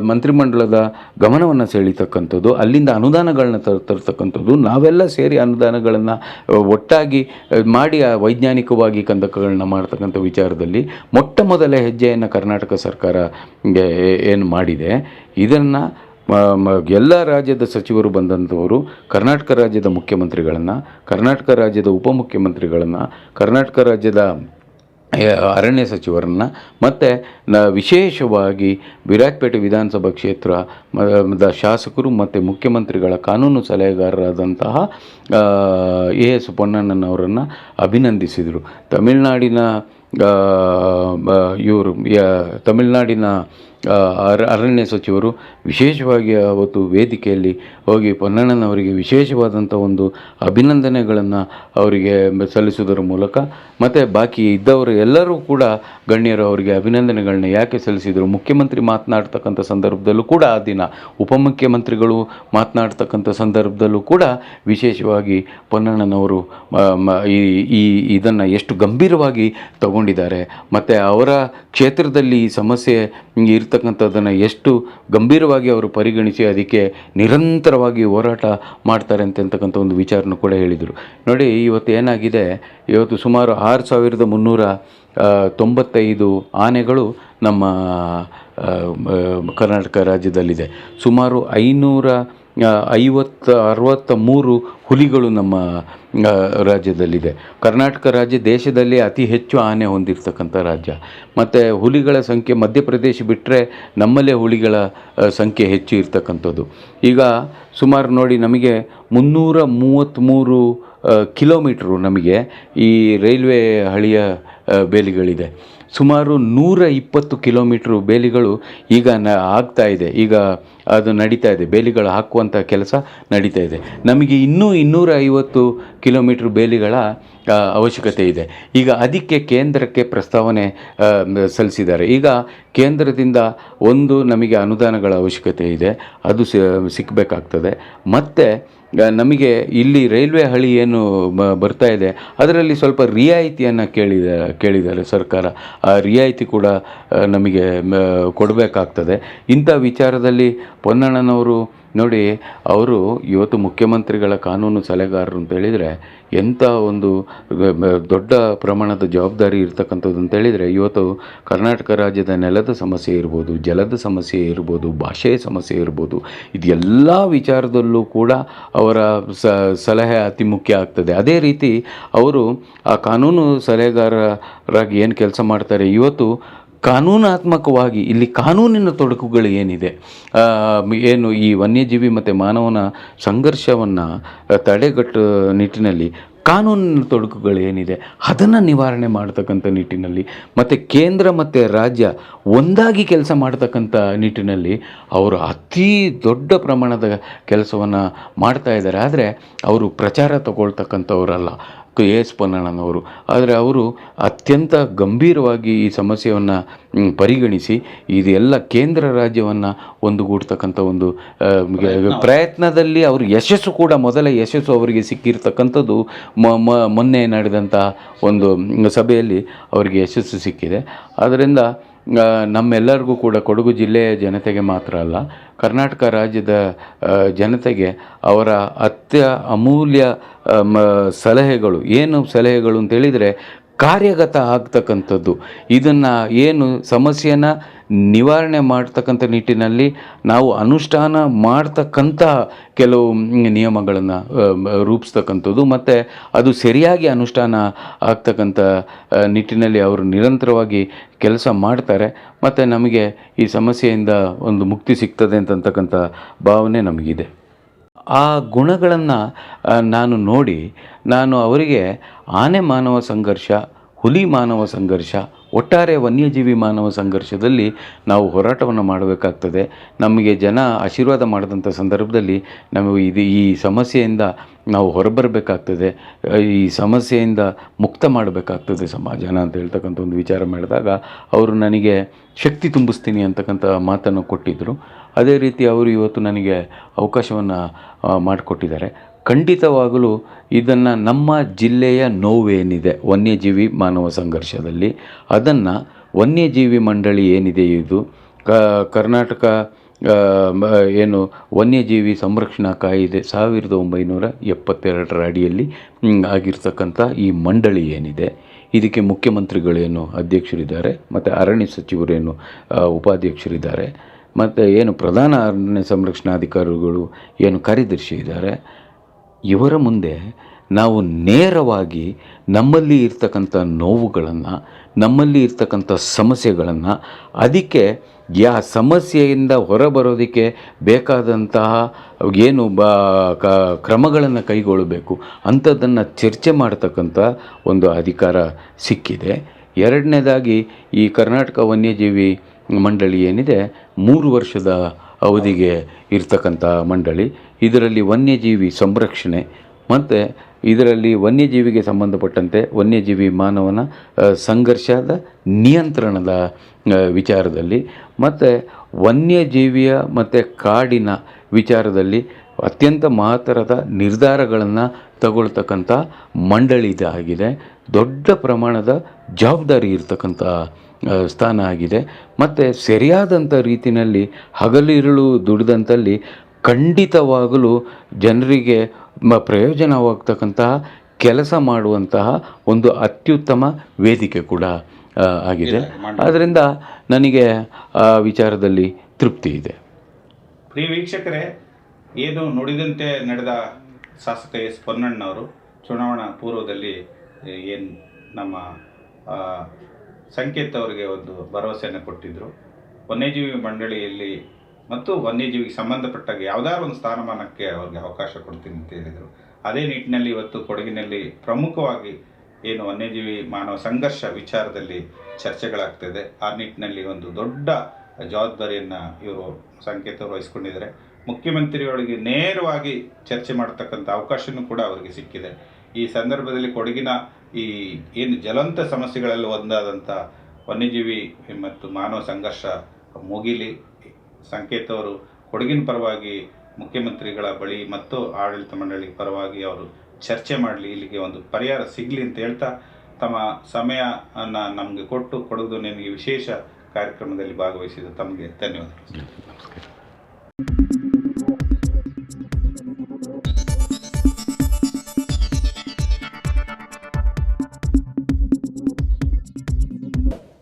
ಮಂತ್ರಿಮಂಡಲದ ಗಮನವನ್ನು ಸೆಳೀತಕ್ಕಂಥದ್ದು. ಅಲ್ಲಿಂದ ಅನುದಾನಗಳನ್ನ ತರ ತರ್ತಕ್ಕಂಥದ್ದು. ನಾವೆಲ್ಲ ಸೇರಿ ಅನುದಾನಗಳನ್ನು ಒಟ್ಟಾಗಿ ಮಾಡಿ, ಆ, ವೈಜ್ಞಾನಿಕವಾಗಿ ಕಂದಕಗಳನ್ನ ಮಾಡ್ತಕ್ಕಂಥ ವಿಚಾರದಲ್ಲಿ ಮೊಟ್ಟ ಮೊದಲ ಹೆಜ್ಜೆಯನ್ನು ಕರ್ನಾಟಕ ಸರ್ಕಾರ ಏನು ಮಾಡಿದೆ. ಇದನ್ನು ಎಲ್ಲ ರಾಜ್ಯದ ಸಚಿವರು ಬಂದಂಥವರು, ಕರ್ನಾಟಕ ರಾಜ್ಯದ ಮುಖ್ಯಮಂತ್ರಿಗಳನ್ನು, ಕರ್ನಾಟಕ ರಾಜ್ಯದ ಉಪಮುಖ್ಯಮಂತ್ರಿಗಳನ್ನು, ಕರ್ನಾಟಕ ರಾಜ್ಯದ ಅರಣ್ಯ ಸಚಿವರನ್ನು, ಮತ್ತು ನ, ವಿಶೇಷವಾಗಿ ವಿರಾಜಪೇಟೆ ವಿಧಾನಸಭಾ ಕ್ಷೇತ್ರ ದ ಶಾಸಕರು ಮತ್ತು ಮುಖ್ಯಮಂತ್ರಿಗಳ ಕಾನೂನು ಸಲಹೆಗಾರರಾದಂತಹ ಎ ಎಸ್ ಪೊನ್ನಣ್ಣನವರನ್ನು ಅಭಿನಂದಿಸಿದರು. ತಮಿಳುನಾಡಿನ ಇವರು ತಮಿಳುನಾಡಿನ ಅರಣ್ಯ ಸಚಿವರು ವಿಶೇಷವಾಗಿ ಅವತ್ತು ವೇದಿಕೆಯಲ್ಲಿ ಹೋಗಿ ಪೊನ್ನಣ್ಣನವರಿಗೆ ವಿಶೇಷವಾದಂಥ ಒಂದು ಅಭಿನಂದನೆಗಳನ್ನು ಅವರಿಗೆ ಸಲ್ಲಿಸುವುದರ ಮೂಲಕ ಮತ್ತು ಬಾಕಿ ಇದ್ದವರು ಎಲ್ಲರೂ ಕೂಡ ಗಣ್ಯರು ಅವರಿಗೆ ಅಭಿನಂದನೆಗಳನ್ನ ಯಾಕೆ ಸಲ್ಲಿಸಿದರು? ಮುಖ್ಯಮಂತ್ರಿ ಮಾತನಾಡ್ತಕ್ಕಂಥ ಸಂದರ್ಭದಲ್ಲೂ ಕೂಡ ಆ ದಿನ, ಉಪಮುಖ್ಯಮಂತ್ರಿಗಳು ಮಾತನಾಡ್ತಕ್ಕಂಥ ಸಂದರ್ಭದಲ್ಲೂ ಕೂಡ ವಿಶೇಷವಾಗಿ ಪೊನ್ನಣ್ಣನವರು ಈ ಇದನ್ನು ಎಷ್ಟು ಗಂಭೀರವಾಗಿ ತಗೊಂಡಿದ್ದಾರೆ. ಮತ್ತು ಅವರ ಕ್ಷೇತ್ರದಲ್ಲಿ ಈ ಸಮಸ್ಯೆ ಇರ್ತಕ್ಕಂಥದ್ದನ್ನು ಎಷ್ಟು ಗಂಭೀರವಾಗಿ ಅವರು ಪರಿಗಣಿಸಿ ಅದಕ್ಕೆ ನಿರಂತರವಾಗಿ ಹೋರಾಟ ಮಾಡ್ತಾರೆ ಅಂತಕ್ಕಂಥ ಒಂದು ವಿಚಾರನೂ ಕೂಡ ಹೇಳಿದರು. ನೋಡಿ, ಇವತ್ತು ಏನಾಗಿದೆ? ಇವತ್ತು ಸುಮಾರು ಆರು ಸಾವಿರದ ಮುನ್ನೂರ ತೊಂಬತ್ತೈದು ಆನೆಗಳು ನಮ್ಮ ಕರ್ನಾಟಕ ರಾಜ್ಯದಲ್ಲಿದೆ. ಸುಮಾರು ಐನೂರ ಐವತ್ತು, ಅರವತ್ತ ಮೂರು ಹುಲಿಗಳು ನಮ್ಮ ರಾಜ್ಯದಲ್ಲಿದೆ. ಕರ್ನಾಟಕ ರಾಜ್ಯ ದೇಶದಲ್ಲಿ ಅತಿ ಹೆಚ್ಚು ಆನೆ ಹೊಂದಿರತಕ್ಕಂಥ ರಾಜ್ಯ. ಮತ್ತು ಹುಲಿಗಳ ಸಂಖ್ಯೆ ಮಧ್ಯಪ್ರದೇಶ ಬಿಟ್ಟರೆ ನಮ್ಮಲ್ಲೇ ಹುಲಿಗಳ ಸಂಖ್ಯೆ ಹೆಚ್ಚು ಇರ್ತಕ್ಕಂಥದ್ದು. ಈಗ ಸುಮಾರು ನೋಡಿ ನಮಗೆ ಮುನ್ನೂರ ಮೂವತ್ತ್ಮೂರು ಕಿಲೋಮೀಟ್ರು ನಮಗೆ ಈ ರೈಲ್ವೆ ಹಳಿಯ ಬೇಲಿಗಳಿದೆ. ಸುಮಾರು ನೂರ ಇಪ್ಪತ್ತು ಕಿಲೋಮೀಟ್ರು ಬೇಲಿಗಳು ಈಗ ನ, ಆಗ್ತಾ ಇದೆ. ಈಗ ಅದು ನಡೀತಾ ಇದೆ. ಬೇಲಿಗಳು ಹಾಕುವಂಥ ಕೆಲಸ ನಡೀತಾ ಇದೆ. ನಮಗೆ ಇನ್ನೂ ಇನ್ನೂರ ಐವತ್ತು ಕಿಲೋಮೀಟ್ರ್ ಬೇಲಿಗಳ ಅವಶ್ಯಕತೆ ಇದೆ. ಈಗ ಅದಕ್ಕೆ ಕೇಂದ್ರಕ್ಕೆ ಪ್ರಸ್ತಾವನೆ ಸಲ್ಲಿಸಿದ್ದಾರೆ. ಈಗ ಕೇಂದ್ರದಿಂದ ಒಂದು ನಮಗೆ ಅನುದಾನಗಳ ಅವಶ್ಯಕತೆ ಇದೆ. ಅದು ಸಿಕ್ಕಬೇಕಾಗ್ತದೆ ಮತ್ತು ನಮಗೆ ಇಲ್ಲಿ ರೈಲ್ವೆ ಹಳಿ ಏನು ಬರ್ತಾ ಇದೆ, ಅದರಲ್ಲಿ ಸ್ವಲ್ಪ ರಿಯಾಯಿತಿಯನ್ನು ಕೇಳಿದ, ಕೇಳಿದ್ದಾರೆ ಸರ್ಕಾರ. ಆ ರಿಯಾಯಿತಿ ಕೂಡ ನಮಗೆ ಕೊಡಬೇಕಾಗ್ತದೆ. ಇಂಥ ವಿಚಾರದಲ್ಲಿ ಪೊನ್ನಣ್ಣನವರು ನೋಡಿ, ಅವರು ಇವತ್ತು ಮುಖ್ಯಮಂತ್ರಿಗಳ ಕಾನೂನು ಸಲಹೆಗಾರರು ಅಂತ ಹೇಳಿದರೆ ಎಂಥ ಒಂದು ದೊಡ್ಡ ಪ್ರಮಾಣದ ಜವಾಬ್ದಾರಿ ಇರ್ತಕ್ಕಂಥದ್ದು ಅಂತ ಹೇಳಿದರೆ, ಇವತ್ತು ಕರ್ನಾಟಕ ರಾಜ್ಯದ ನೆಲದ ಸಮಸ್ಯೆ ಇರ್ಬೋದು, ಜಲದ ಸಮಸ್ಯೆ ಇರ್ಬೋದು ಭಾಷೆಯ ಸಮಸ್ಯೆ ಇರ್ಬೋದು ಇದೆಲ್ಲ ವಿಚಾರದಲ್ಲೂ ಕೂಡ ಅವರ ಸಲಹೆ ಅತಿ ಮುಖ್ಯ ಆಗ್ತದೆ. ಅದೇ ರೀತಿ ಅವರು ಆ ಕಾನೂನು ಸಲಹೆಗಾರರಾಗಿ ಏನು ಕೆಲಸ ಮಾಡ್ತಾರೆ, ಇವತ್ತು ಕಾನೂನಾತ್ಮಕವಾಗಿ ಇಲ್ಲಿ ಕಾನೂನಿನ ತೊಡಕುಗಳು ಏನಿದೆ? ಏನು ಈ ವನ್ಯಜೀವಿ ಮತ್ತು ಮಾನವನ ಸಂಘರ್ಷವನ್ನು ತಡೆಗಟ್ಟು ನಿಟ್ಟಿನಲ್ಲಿ ಕಾನೂನಿನ ತೊಡಕುಗಳು ಏನಿದೆ? ಅದನ್ನು ನಿವಾರಣೆ ಮಾಡ್ತಕ್ಕಂಥ ನಿಟ್ಟಿನಲ್ಲಿ ಮತ್ತು ಕೇಂದ್ರ ಮತ್ತು ರಾಜ್ಯ ಒಂದಾಗಿ ಕೆಲಸ ಮಾಡ್ತಕ್ಕಂಥ ನಿಟ್ಟಿನಲ್ಲಿ ಅವರು ಅತೀ ದೊಡ್ಡ ಪ್ರಮಾಣದ ಕೆಲಸವನ್ನು ಮಾಡ್ತಾ ಇದ್ದಾರೆ. ಆದರೆ ಅವರು ಪ್ರಚಾರ ತಗೊಳ್ತಕ್ಕಂಥವರಲ್ಲ. K S ಪೊನ್ನಣ್ಣನವರು. ಆದರೆ ಅವರು ಅತ್ಯಂತ ಗಂಭೀರವಾಗಿ ಈ ಸಮಸ್ಯೆಯನ್ನು ಪರಿಗಣಿಸಿ ಇದೆಲ್ಲ ಕೇಂದ್ರ ರಾಜ್ಯವನ್ನು ಒಂದುಗೂಡ್ತಕ್ಕಂಥ ಒಂದು ಪ್ರಯತ್ನದಲ್ಲಿ ಅವರು ಯಶಸ್ಸು ಕೂಡ ಮೊದಲ ಯಶಸ್ಸು ಅವರಿಗೆ ಸಿಕ್ಕಿರ್ತಕ್ಕಂಥದ್ದು ಮೊನ್ನೆ ನಡೆದಂತಹ ಒಂದು ಸಭೆಯಲ್ಲಿ ಅವರಿಗೆ ಯಶಸ್ಸು ಸಿಕ್ಕಿದೆ. ಆದ್ದರಿಂದ ನಮ್ಮೆಲ್ಲರಿಗೂ ಕೂಡ ಕೊಡಗು ಜಿಲ್ಲೆಯ ಜನತೆಗೆ ಮಾತ್ರ ಅಲ್ಲ, ಕರ್ನಾಟಕ ರಾಜ್ಯದ ಜನತೆಗೆ ಅವರ ಅತ್ಯ ಅಮೂಲ್ಯ ಸಲಹೆಗಳು, ಏನು ಸಲಹೆಗಳು ಅಂತೇಳಿದರೆ ಕಾರ್ಯಗತ ಆಗ್ತಕ್ಕಂಥದ್ದು. ಇದನ್ನು ಏನು ಸಮಸ್ಯೆನ ನಿವಾರಣೆ ಮಾಡ್ತಕ್ಕಂಥ ನಿಟ್ಟಿನಲ್ಲಿ ನಾವು ಅನುಷ್ಠಾನ ಮಾಡ್ತಕ್ಕಂಥ ಕೆಲವು ನಿಯಮಗಳನ್ನು ರೂಪಿಸ್ತಕ್ಕಂಥದ್ದು. ಮತ್ತು ಅದು ಸರಿಯಾಗಿ ಅನುಷ್ಠಾನ ಆಗ್ತಕ್ಕಂಥ ನಿಟ್ಟಿನಲ್ಲಿ ಅವರು ನಿರಂತರವಾಗಿ ಕೆಲಸ ಮಾಡ್ತಾರೆ. ಮತ್ತು ನಮಗೆ ಈ ಸಮಸ್ಯೆಯಿಂದ ಒಂದು ಮುಕ್ತಿ ಸಿಗ್ತದೆ ಅಂತಕ್ಕಂಥ ಭಾವನೆ ನಮಗಿದೆ. ಆ ಗುಣಗಳನ್ನು ನಾನು ನೋಡಿ, ನಾನು ಅವರಿಗೆ ಆನೆ ಮಾನವ ಸಂಘರ್ಷ, ಹುಲಿ ಮಾನವ ಸಂಘರ್ಷ ಒಟ್ಟಾರೆ ವನ್ಯಜೀವಿ ಮಾನವ ಸಂಘರ್ಷದಲ್ಲಿ ನಾವು ಹೋರಾಟವನ್ನು ಮಾಡಬೇಕಾಗ್ತದೆ. ನಮಗೆ ಜನ ಆಶೀರ್ವಾದ ಮಾಡಿದಂಥ ಸಂದರ್ಭದಲ್ಲಿ ನಮಗೆ ಇದು ಈ ಸಮಸ್ಯೆಯಿಂದ ನಾವು ಹೊರಬರಬೇಕಾಗ್ತದೆ. ಈ ಸಮಸ್ಯೆಯಿಂದ ಮುಕ್ತ ಮಾಡಬೇಕಾಗ್ತದೆ ಸಮಾಜನ ಅಂತ ಹೇಳ್ತಕ್ಕಂಥ ಒಂದು ವಿಚಾರ ಮಾಡಿದಾಗ ಅವರು ನನಗೆ ಶಕ್ತಿ ತುಂಬಿಸ್ತೀನಿ ಅಂತಕ್ಕಂಥ ಮಾತನ್ನು ಕೊಟ್ಟಿದ್ದರು. ಅದೇ ರೀತಿ ಅವರು ಇವತ್ತು ನನಗೆ ಅವಕಾಶವನ್ನು ಮಾಡಿಕೊಟ್ಟಿದ್ದಾರೆ. ಖಂಡಿತವಾಗಲೂ ಇದನ್ನು ನಮ್ಮ ಜಿಲ್ಲೆಯ ನೋವೇನಿದೆ, ವನ್ಯಜೀವಿ ಮಾನವ ಸಂಘರ್ಷದಲ್ಲಿ. ಅದನ್ನು ವನ್ಯಜೀವಿ ಮಂಡಳಿ ಏನಿದೆ ಇದು? ಕರ್ನಾಟಕ ಏನು ವನ್ಯಜೀವಿ ಸಂರಕ್ಷಣಾ ಕಾಯಿದೆ ಸಾವಿರದ ಒಂಬೈನೂರ ಎಪ್ಪತ್ತೆರಡರ ಅಡಿಯಲ್ಲಿ ಆಗಿರ್ತಕ್ಕಂಥ ಈ ಮಂಡಳಿ ಏನಿದೆ? ಇದಕ್ಕೆ ಮುಖ್ಯಮಂತ್ರಿಗಳೇನು ಅಧ್ಯಕ್ಷರಿದ್ದಾರೆ? ಮತ್ತು ಅರಣ್ಯ ಸಚಿವರೇನು ಉಪಾಧ್ಯಕ್ಷರಿದ್ದಾರೆ? ಮತ್ತು ಏನು ಪ್ರಧಾನ ಅರಣ್ಯ ಸಂರಕ್ಷಣಾಧಿಕಾರಿಗಳು ಏನು ಕಾರ್ಯದರ್ಶಿ ಇದ್ದಾರೆ? ಇವರ ಮುಂದೆ ನಾವು ನೇರವಾಗಿ ನಮ್ಮಲ್ಲಿ ಇರ್ತಕ್ಕಂಥ ನೋವುಗಳನ್ನು, ನಮ್ಮಲ್ಲಿ ಇರ್ತಕ್ಕಂಥ ಸಮಸ್ಯೆಗಳನ್ನು, ಅದಕ್ಕೆ ಯಾ ಸಮಸ್ಯೆಯಿಂದ ಹೊರಬರೋದಕ್ಕೆ ಬೇಕಾದಂತಹ ಏನು ಬ ಕ್ರಮಗಳನ್ನು ಕೈಗೊಳ್ಳಬೇಕು ಅಂಥದ್ದನ್ನು ಚರ್ಚೆ ಮಾಡ್ತಕ್ಕಂಥ ಒಂದು ಅಧಿಕಾರ ಸಿಕ್ಕಿದೆ. ಎರಡನೇದಾಗಿ ಈ ಕರ್ನಾಟಕ ವನ್ಯಜೀವಿ ಮಂಡಳಿ ಏನಿದೆ, ಮೂರು ವರ್ಷದ ಅವಧಿಗೆ ಇರ್ತಕ್ಕಂಥ ಮಂಡಳಿ. ಇದರಲ್ಲಿ ವನ್ಯಜೀವಿ ಸಂರಕ್ಷಣೆ ಮತ್ತು ಇದರಲ್ಲಿ ವನ್ಯಜೀವಿಗೆ ಸಂಬಂಧಪಟ್ಟಂತೆ ವನ್ಯಜೀವಿ ಮಾನವನ ಸಂಘರ್ಷದ ನಿಯಂತ್ರಣದ ವಿಚಾರದಲ್ಲಿ ಮತ್ತು ವನ್ಯಜೀವಿಯ ಮತ್ತು ಕಾಡಿನ ವಿಚಾರದಲ್ಲಿ ಅತ್ಯಂತ ಮಹತ್ತರದ ನಿರ್ಧಾರಗಳನ್ನು ತಗೊಳ್ತಕ್ಕಂಥ ಮಂಡಳಿ ಇದಾಗಿದೆ. ದೊಡ್ಡ ಪ್ರಮಾಣದ ಜವಾಬ್ದಾರಿ ಇರ್ತಕ್ಕಂಥ ಸ್ಥಾನ ಆಗಿದೆ. ಮತ್ತು ಸರಿಯಾದಂಥ ರೀತಿಯಲ್ಲಿ ಹಗಲಿರುಳು ದುಡಿದಂಥಲ್ಲಿ ಖಂಡಿತವಾಗಲೂ ಜನರಿಗೆ ಮ ಪ್ರಯೋಜನವಾಗ್ತಕ್ಕಂತಹ ಕೆಲಸ ಮಾಡುವಂತಹ ಒಂದು ಅತ್ಯುತ್ತಮ ವೇದಿಕೆ ಕೂಡ ಆಗಿದೆ. ಆದ್ದರಿಂದ ನನಗೆ ಆ ವಿಚಾರದಲ್ಲಿ ತೃಪ್ತಿ ಇದೆ.
ಪ್ರಿಯ ವೀಕ್ಷಕರೇ ಏನು ನುಡಿದಂತೆ ನಡೆದ ಶಾಸಕ ಎಸ್ ಪೊನ್ನಣ್ಣವರು ಚುನಾವಣಾ ಪೂರ್ವದಲ್ಲಿ ಏನು ನಮ್ಮ ಸಂಕೇತ್ ಅವರಿಗೆ ಒಂದು ಭರವಸೆಯನ್ನು ಕೊಟ್ಟಿದ್ದರು ವನ್ಯಜೀವಿ ಮಂಡಳಿಯಲ್ಲಿ ಮತ್ತು ವನ್ಯಜೀವಿಗೆ ಸಂಬಂಧಪಟ್ಟಾಗ ಯಾವುದಾದ್ರು ಒಂದು ಸ್ಥಾನಮಾನಕ್ಕೆ ಅವ್ರಿಗೆ ಅವಕಾಶ ಕೊಡ್ತೀನಿ ಅಂತ ಹೇಳಿದರು. ಅದೇ ನಿಟ್ಟಿನಲ್ಲಿ ಇವತ್ತು ಕೊಡಗಿನಲ್ಲಿ ಪ್ರಮುಖವಾಗಿ ಏನು ವನ್ಯಜೀವಿ ಮಾನವ ಸಂಘರ್ಷ ವಿಚಾರದಲ್ಲಿ ಚರ್ಚೆಗಳಾಗ್ತಿದೆ. ಆ ನಿಟ್ಟಿನಲ್ಲಿ ಒಂದು ದೊಡ್ಡ ಜವಾಬ್ದಾರಿಯನ್ನು ಇವರು ಸಂಕೇತ ವಹಿಸ್ಕೊಂಡಿದ್ದಾರೆ. ಮುಖ್ಯಮಂತ್ರಿಗಳಿಗೆ ನೇರವಾಗಿ ಚರ್ಚೆ ಮಾಡತಕ್ಕಂಥ ಅವಕಾಶವೂ ಕೂಡ ಅವರಿಗೆ ಸಿಕ್ಕಿದೆ. ಈ ಸಂದರ್ಭದಲ್ಲಿ ಕೊಡಗಿನ ಈ ಏನು ಜ್ವಲಂತ ಸಮಸ್ಯೆಗಳಲ್ಲಿ ಒಂದಾದಂಥ ವನ್ಯಜೀವಿ ಮತ್ತು ಮಾನವ ಸಂಘರ್ಷ ಮುಗಿಲಿ. ಸಂಕೇತವರು ಕೊಡಗಿನ ಪರವಾಗಿ ಮುಖ್ಯಮಂತ್ರಿಗಳ ಬಳಿ ಮತ್ತು ಆಡಳಿತ ಮಂಡಳಿ ಪರವಾಗಿ ಅವರು ಚರ್ಚೆ ಮಾಡಲಿ, ಇಲ್ಲಿಗೆ ಒಂದು ಪರಿಹಾರ ಸಿಗಲಿ ಅಂತ ಹೇಳ್ತಾ ತಮ್ಮ ಸಮಯವನ್ನು ನಮಗೆ ಕೊಟ್ಟು ಕೊಡಗು ನಿಮಗೆ ವಿಶೇಷ ಕಾರ್ಯಕ್ರಮದಲ್ಲಿ ಭಾಗವಹಿಸಿದ ತಮಗೆ ಧನ್ಯವಾದಗಳು.